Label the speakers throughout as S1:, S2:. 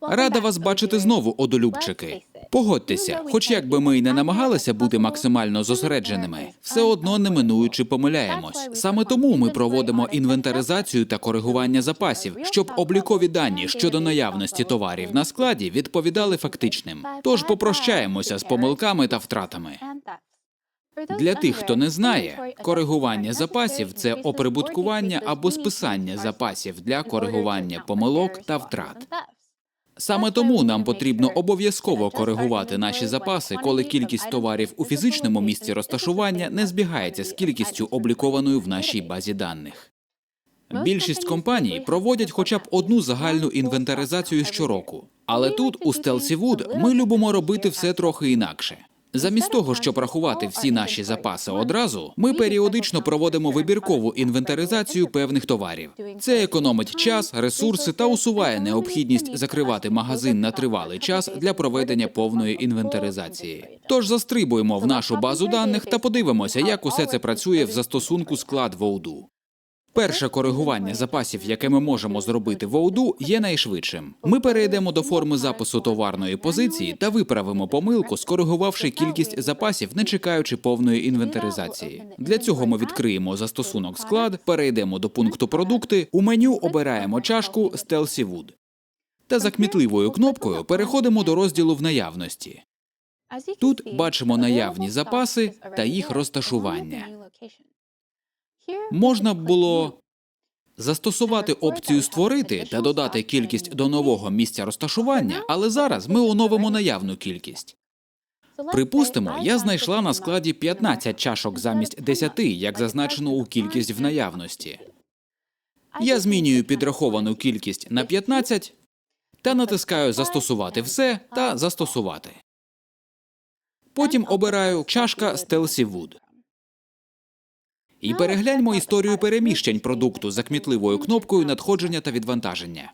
S1: Рада вас бачити знову, одолюбчики. Погодьтеся, хоч як би ми й не намагалися бути максимально зосередженими, все одно неминуючи помиляємось. Саме тому ми проводимо інвентаризацію та коригування запасів, щоб облікові дані щодо наявності товарів на складі відповідали фактичним. Тож попрощаємося з помилками та втратами. Для тих, хто не знає, коригування запасів це оприбуткування або списання запасів для коригування помилок та втрат. Саме тому нам потрібно обов'язково коригувати наші запаси, коли кількість товарів у фізичному місці розташування не збігається з кількістю облікованою в нашій базі даних. Більшість компаній проводять хоча б одну загальну інвентаризацію щороку. Але тут, у Стелсівуд ми любимо робити все трохи інакше. Замість того, щоб рахувати всі наші запаси одразу, ми періодично проводимо вибіркову інвентаризацію певних товарів. Це економить час, ресурси та усуває необхідність закривати магазин на тривалий час для проведення повної інвентаризації. Тож застрибуємо в нашу базу даних та подивимося, як усе це працює в застосунку склад Воуду. Перше коригування запасів, яке ми можемо зробити в OUDU, є найшвидшим. Ми перейдемо до форми запису товарної позиції та виправимо помилку, скоригувавши кількість запасів, не чекаючи повної інвентаризації. Для цього ми відкриємо застосунок склад, перейдемо до пункту продукти, у меню обираємо чашку Stealthy Wood. Та за кмітливою кнопкою переходимо до розділу в наявності.
S2: Тут бачимо наявні запаси та їх розташування.
S1: Можна було застосувати опцію створити та додати кількість до нового місця розташування, але зараз ми оновимо наявну кількість. Припустимо, я знайшла на складі 15 чашок замість 10, як зазначено у кількість в наявності. Я змінюю підраховану кількість на 15 та натискаю Застосувати все та застосувати. Потім обираю чашка Stealthy Wood. І перегляньмо історію переміщень продукту за кмітливою кнопкою надходження та відвантаження.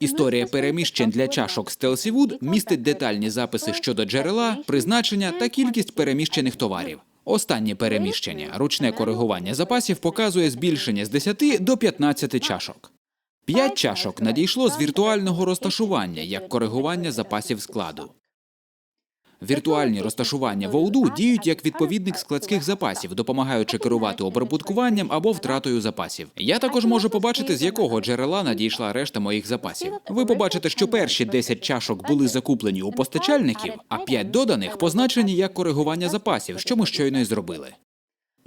S1: Історія переміщень для чашок Wood містить детальні записи щодо джерела, призначення та кількість переміщених товарів. Останнє переміщення, ручне коригування запасів показує збільшення з 10 до 15 чашок. 5 чашок надійшло з віртуального розташування як коригування запасів складу. Віртуальні розташування в OUDU діють як відповідник складських запасів, допомагаючи керувати обробуткуванням або втратою запасів. Я також можу побачити, з якого джерела надійшла решта моїх запасів. Ви побачите, що перші 10 чашок були закуплені у постачальників, а 5 доданих позначені як коригування запасів, що ми щойно й зробили.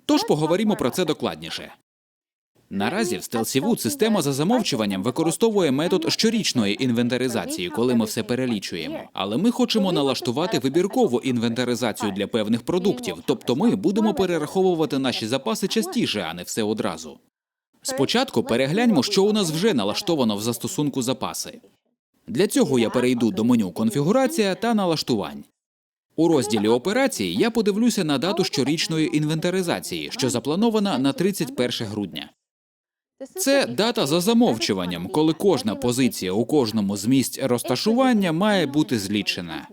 S1: Тож поговоримо про це докладніше. Наразі в Wood система за замовчуванням використовує метод щорічної інвентаризації, коли ми все перелічуємо. Але ми хочемо налаштувати вибіркову інвентаризацію для певних продуктів, тобто ми будемо перераховувати наші запаси частіше, а не все одразу. Спочатку перегляньмо, що у нас вже налаштовано в застосунку запаси. Для цього я перейду до меню Конфігурація та налаштувань. У розділі операції я подивлюся на дату щорічної інвентаризації, що запланована на 31 грудня. Це дата за замовчуванням, коли кожна позиція у кожному з місць розташування має бути злічена.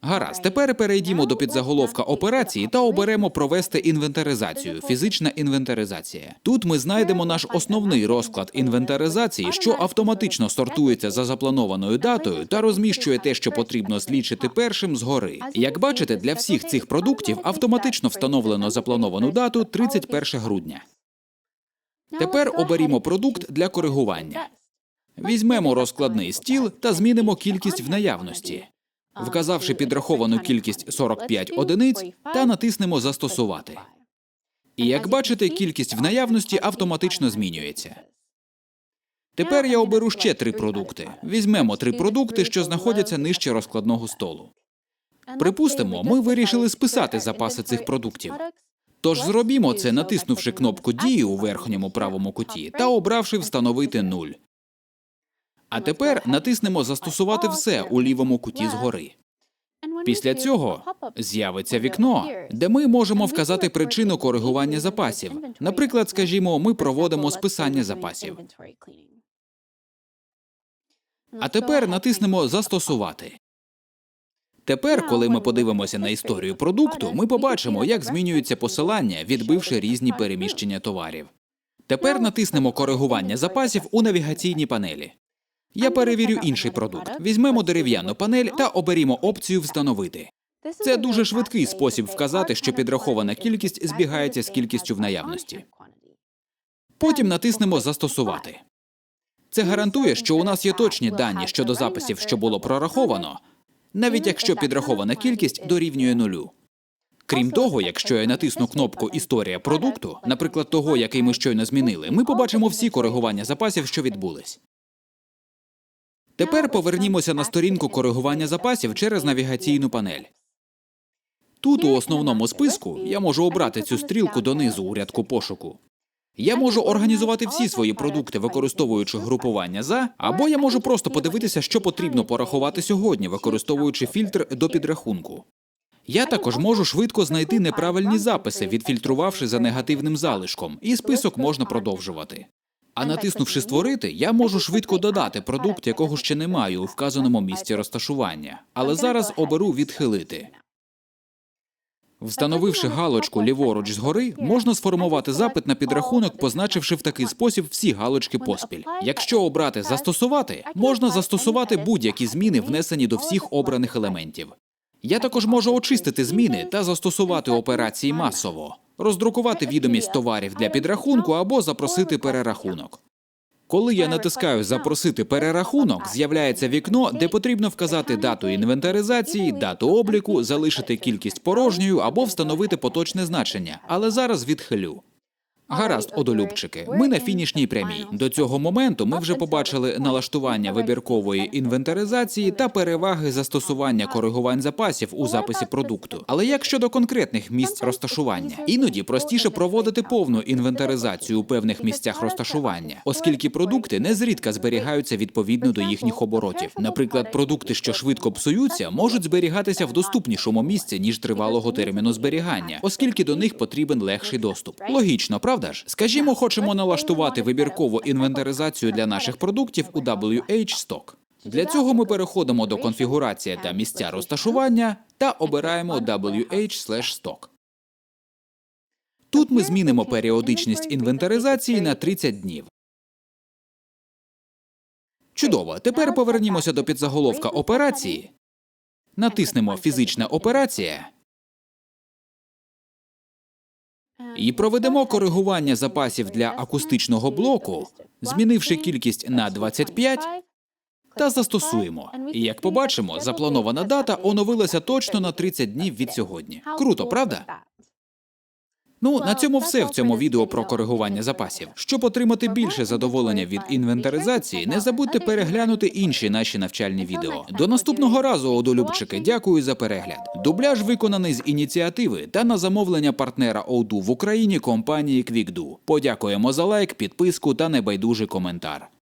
S1: Гаразд, тепер перейдімо до підзаголовка операції та оберемо провести інвентаризацію. Фізична інвентаризація. Тут ми знайдемо наш основний розклад інвентаризації, що автоматично сортується за запланованою датою та розміщує те, що потрібно злічити першим згори. Як бачите, для всіх цих продуктів автоматично встановлено заплановану дату 31 грудня. Тепер оберімо продукт для коригування. Візьмемо розкладний стіл та змінимо кількість в наявності, вказавши підраховану кількість 45 одиниць та натиснемо Застосувати. І як бачите, кількість в наявності автоматично змінюється. Тепер я оберу ще три продукти. Візьмемо три продукти, що знаходяться нижче розкладного столу.
S2: Припустимо, ми вирішили списати запаси цих продуктів.
S1: Тож зробімо це, натиснувши кнопку дії у верхньому правому куті та обравши встановити 0. А тепер натиснемо Застосувати все у лівому куті згори. Після цього з'явиться вікно, де ми можемо вказати причину коригування запасів. Наприклад, скажімо, ми проводимо списання запасів. А тепер натиснемо Застосувати. Тепер, коли ми подивимося на історію продукту, ми побачимо, як змінюються посилання, відбивши різні переміщення товарів. Тепер натиснемо коригування запасів у навігаційній панелі. Я перевірю інший продукт. Візьмемо дерев'яну панель та оберімо опцію Встановити. Це дуже швидкий спосіб вказати, що підрахована кількість збігається з кількістю в наявності. Потім натиснемо Застосувати. Це гарантує, що у нас є точні дані щодо записів, що було прораховано, навіть якщо підрахована кількість дорівнює нулю. Крім того, якщо я натисну кнопку Історія продукту, наприклад, того, який ми щойно змінили, ми побачимо всі коригування запасів, що відбулись. Тепер повернімося на сторінку коригування запасів через навігаційну панель. Тут у основному списку я можу обрати цю стрілку донизу у рядку пошуку. Я можу організувати всі свої продукти, використовуючи групування за, або я можу просто подивитися, що потрібно порахувати сьогодні, використовуючи фільтр до підрахунку. Я також можу швидко знайти неправильні записи, відфільтрувавши за негативним залишком, і список можна продовжувати. А натиснувши Створити, я можу швидко додати продукт, якого ще не маю у вказаному місці розташування. Але зараз оберу Відхилити. Встановивши галочку ліворуч згори, можна сформувати запит на підрахунок, позначивши в такий спосіб всі галочки поспіль. Якщо обрати Застосувати, можна застосувати будь-які зміни, внесені до всіх обраних елементів. Я також можу очистити зміни та застосувати операції масово, роздрукувати відомість товарів для підрахунку або запросити перерахунок. Коли я натискаю Запросити перерахунок, з'являється вікно, де потрібно вказати дату інвентаризації, дату обліку, залишити кількість порожньою або встановити поточне значення, але зараз відхилю. Гаразд, одолюбчики, ми на фінішній прямій. До цього моменту ми вже побачили налаштування вибіркової інвентаризації та переваги застосування коригувань запасів у записі продукту. Але як щодо конкретних місць розташування, іноді простіше проводити повну інвентаризацію у певних місцях розташування, оскільки продукти незрідка зберігаються відповідно до їхніх оборотів. Наприклад, продукти, що швидко псуються, можуть зберігатися в доступнішому місці ніж тривалого терміну зберігання, оскільки до них потрібен легший доступ. Логічно, правда ж? Скажімо, хочемо налаштувати вибіркову інвентаризацію для наших продуктів у WH Stock. Для цього ми переходимо до конфігурація та місця розташування та обираємо WH/stock. Тут ми змінимо періодичність інвентаризації на 30 днів. Чудово. Тепер повернімося до підзаголовка операції. Натиснемо Фізична операція і проведемо коригування запасів для акустичного блоку, змінивши кількість на 25 та застосуємо. І як побачимо, запланована дата оновилася точно на 30 днів від сьогодні. Круто, правда? Ну, на цьому все в цьому відео про коригування запасів. Щоб отримати більше задоволення від інвентаризації, не забудьте переглянути інші наші навчальні відео. До наступного разу, одолюбчики, дякую за перегляд. Дубляж виконаний з ініціативи та на замовлення партнера Оуду в Україні компанії QuickDo. Подякуємо за лайк, підписку та небайдужий коментар.